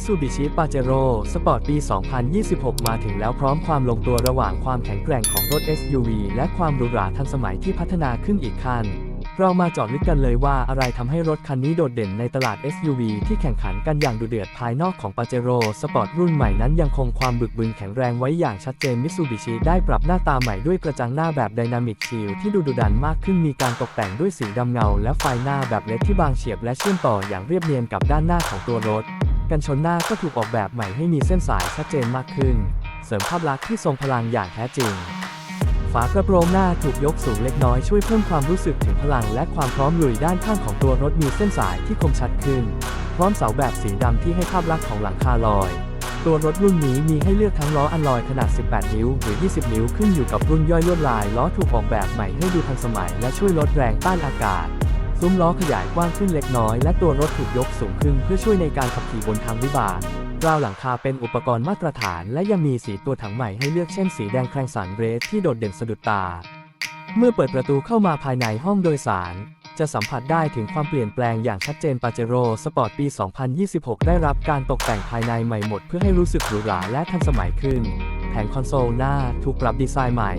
Mitsubishi Pajero Sport ปี 2026 มาถึงแล้วพร้อมความลงตัวระหว่างความแข็งแกร่งของรถ SUV และความหรูหราทันสมัยที่พัฒนาขึ้นอีกขั้นเรามาเจาะลึกกันเลยว่าอะไรทำให้รถคันนี้โดดเด่นในตลาด SUV ที่แข่งขันกันอย่างดุเดือดภายนอกของ Pajero Sport รุ่นใหม่นั้นยังคงความบึกบึนแข็งแรงไว้อย่างชัดเจน Mitsubishi ได้ปรับหน้าตาใหม่ด้วยกระจังหน้าแบบ Dynamic Shield ที่ดูดุดันมากขึ้นมีการตกแต่งด้วยสีดำเงา และไฟหน้าแบบเล็ดที่บางเฉียบและเชื่อมต่ออย่างเรียบเนียนกับด้านหน้าของตัวรถ กันชนหน้าก็ถูกออกแบบใหม่ให้มีเส้นสายชัดเจนมากขึ้น เสริมภาพลักษณ์ที่ทรงพลังอย่างแท้จริง ฝากระโปรงหน้าถูกยกสูงเล็กน้อยช่วยเพิ่มความรู้สึกถึงพลังและความพร้อมลุยด้านข้างของตัวรถมีเส้นสายที่คมชัดขึ้น พร้อมเสาแบบสีดำที่ให้ภาพลักษณ์ของหลังคาลอย ตัวรถรุ่นนี้มีให้เลือกทั้งล้ออันลอยขนาด 18 นิ้ว หรือ 20 นิ้วขึ้นอยู่กับรุ่นย่อยลวดลายล้อถูกออกแบบใหม่ให้ดูทันสมัย และช่วยลดแรงต้านอากาศ ซุ้มล้อขยายกว้างขึ้นเล็กน้อยและตัวรถถูกยกสูงขึ้นเพื่อช่วยในการขับขี่บนทางวิบากราวหลังคาเป็นอุปกรณ์มาตรฐาน และยังมีสีตัวถังใหม่ให้เลือกเช่นสีแดงแครงสันเรสที่โดดเด่นสะดุดตา เมื่อเปิดประตูเข้ามาภายในห้องโดยสาร จะสัมผัสได้ถึงความเปลี่ยนแปลงอย่างชัดเจนปาเจโร่สปอร์ตปี 2026 ได้รับการตกแต่งภายในใหม่หมดเพื่อให้รู้สึกหรูหราและทันสมัยขึ้น แผงคอนโซลหน้าถูกปรับดีไซน์ใหม่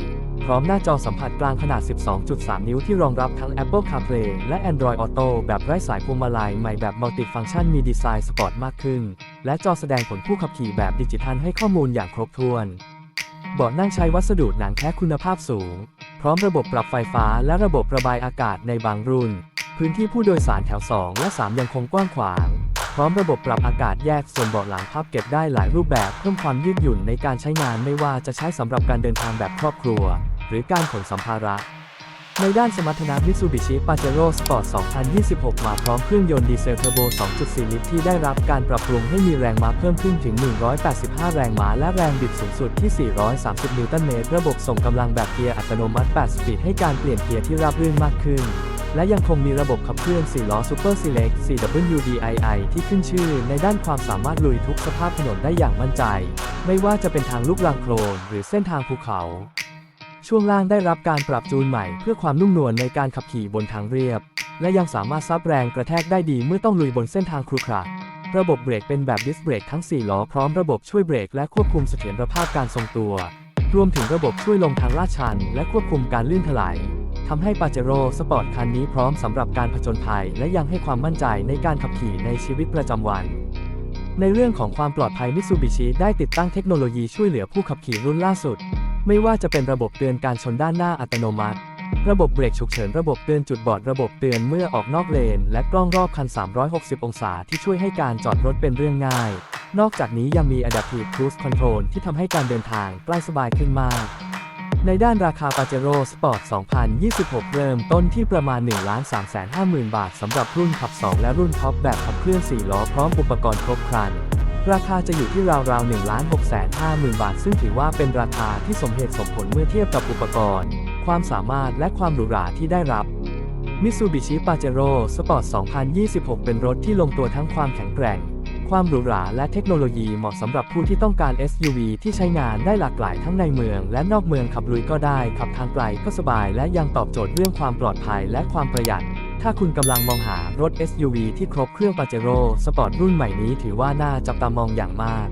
พร้อมหน้าจอสัมผัสกลางขนาด 12.3 นิ้วที่รองรับทั้ง Apple CarPlay และ Android Auto แบบไร้สายพวงมาลัยใหม่แบบมัลติฟังชันมีดีไซน์สปอร์ตมากขึ้น และจอแสดงผลผู้ขับขี่แบบดิจิทัลให้ข้อมูลอย่างครบถ้วน เบาะนั่งใช้วัสดุหนังแท้คุณภาพสูง พร้อมระบบปรับไฟฟ้าและระบบระบายอากาศในบางรุ่น พื้นที่ผู้โดยสารแถว 2 และ 3 ยังคงกว้างขวางพร้อมระบบปรับอากาศแยกส่วนเบาะหลังพับเก็บได้หลายรูปแบบเพิ่มความยืดหยุ่นในการใช้งานไม่ว่าจะใช้สำหรับการเดินทางแบบครอบครัว หรือการขนสัมภาระ ในด้านสมรรถนะ Mitsubishi Pajero Sport 2026 มาพร้อมเครื่องยนต์ดีเซลเทอร์โบ 2.4 ลิตรที่ได้รับการปรับปรุงให้มีแรงม้าเพิ่มขึ้นถึง 185 แรงม้าและแรงบิดสูงสุดที่ 430 นิวตันเมตร ระบบส่งกำลังแบบเกียร์อัตโนมัติ 8 สปีดให้การเปลี่ยนเกียร์ที่ราบรื่นมากขึ้นและยังคงมีระบบขับเคลื่อน4ล้อ Super Select 4WDII ที่ขึ้นชื่อในด้านความสามารถลุยทุกสภาพถนนได้อย่างมั่นใจ ไม่ว่าจะเป็นทางลูกรังโคลนหรือเส้นทางภูเขา ช่วงล่างได้รับการปรับจูนใหม่เพื่อความนุ่มนวลในการขับขี่บนทางเรียบ และยังสามารถซับแรงกระแทกได้ดีเมื่อต้องลุยบนเส้นทางครุขระระบบเบรกเป็นแบบดิสเบรกทั้ง 4 ล้อพร้อมระบบช่วยเบรกและควบคุมเสถียรภาพการทรงตัว รวมถึงระบบช่วยลงทางลาดชัน และควบคุมการลื่นถลายทำให้ปาเจโร่สปอร์ตคันนี้พร้อมสำหรับการผจญภัย และยังให้ความมั่นใจในการขับขี่ในชีวิตประจำวัน ในเรื่องของความปลอดภัยมิตซูบิชิได้ติดตั้งเทคโนโลยีช่วยเหลือผู้ขับขี่รุ่นล่าสุด ไม่ว่าจะเป็นระบบเตือนการชนด้านหน้าอัตโนมัติ ระบบเบรกฉุกเฉิน ระบบเตือนจุดบอด ระบบเตือนเมื่อออกนอกเลน และกล้องรอบคัน 360 องศาที่ช่วยให้การจอดรถเป็นเรื่องง่าย นอกจากนี้ยังมี Adaptive Cruise Control ที่ทำให้การเดินทางใกล้สบายขึ้นมาก ในด้านราคา Pajero Sport 2026 เริ่มต้นที่ประมาณ 1,350,000 บาทสำหรับรุ่นขับ 2 และรุ่นท็อปแบบขับเคลื่อน 4 ล้อพร้อมอุปกรณ์ครบครัน ราคาจะอยู่ที่ราวๆ1 6 5 0 0 0 0บาท ซึ่งถือว่าเป็นราคาที่สมเหตุสมผลเมื่อเทียบกับอุปกรณ์ ความสามารถและความหรูหราที่ได้รับ Mitsubishi Pajero Sport 2026 เป็นรถที่ลงตัวทั้งความแข็งแกร่ง ความหรูหราและเทคโนโลยีเหมาะสำหรับผู้ที่ต้องการ SUV ที่ใช้งานได้หลากหลายทั้งในเมือง และนอกเมืองขับลุยก็ได้ ขับทางไกลก็สบาย และยังตอบโจทย์เรื่องความปลอดภัยและความประหยัด ถ้าคุณกำลังมองหารถ SUV ที่ครบเครื่องปาเจโร่สปอร์ตรุ่นใหม่นี้ถือว่าน่าจับตามองอย่างมาก